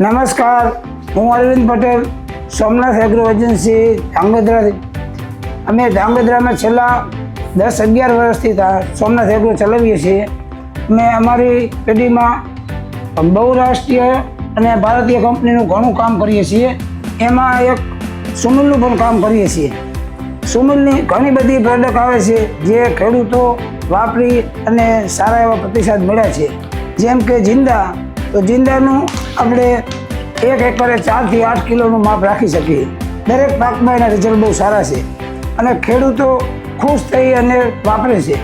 નમસ્કાર. હું Arvind Patel, Somnath agro agency ધાંગધ્રાથી અમે ધાંગધ્રામાં છેલ્લા દસ અગિયાર વર્ષથી સોમનાથ એગ્રો ચલાવીએ છીએ. અમે અમારી પેઢીમાં બહુરાષ્ટ્રીય અને ભારતીય કંપનીનું ઘણું કામ કરીએ છીએ. એમાં એક સુમિલનું પણ કામ કરીએ છીએ. સુમિલની ઘણી બધી પ્રોડક્ટ આવે છે, જે ખેડૂતો વાપરી અને સારા એવા પ્રતિસાદ મળ્યા છે. જેમ કે જિંદા. તો જિંદાનું આપણે એક એકરે ચારથી આઠ કિલોનું માપ રાખી શકીએ. દરેક પાકમાં એના રિઝલ્ટ બહુ સારા છે. અને ખેડૂતો ખુશ થઈ અને વાપરે છે.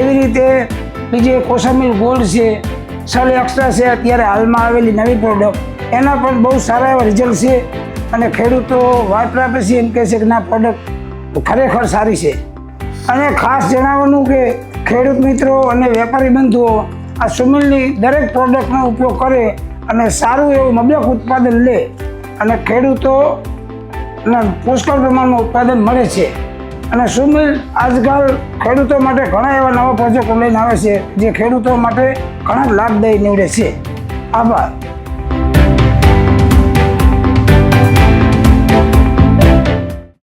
એવી રીતે બીજી કોસમિલ ગોલ્ડ છે સલ એક્સ્ટ્રા છે, અત્યારે હાલમાં આવેલી નવી પ્રોડક્ટ એના પણ બહુ સારા એવા રિઝલ્ટ છે અને ખેડૂતો વાપરા પછી એમ કહે છે કે ના પ્રોડક્ટ ખરેખર સારી છે. અને ખાસ જણાવવાનું કે ખેડૂત મિત્રો અને વેપારી બંધુઓ આ સુમિલની દરેક પ્રોડક્ટનો ઉપયોગ કરે અને સારું એવું મબલક ઉત્પાદન લે અને ખેડૂતોને પુષ્કળ પ્રમાણમાં ઉત્પાદન મળે છે. અને સુમિલ આજકાલ ખેડૂતો માટે ઘણા એવા નવા પ્રોજેક્ટો લઈને આવે છે, જે ખેડૂતો માટે ઘણા લાભદાયી નીવડે છે. આભાર.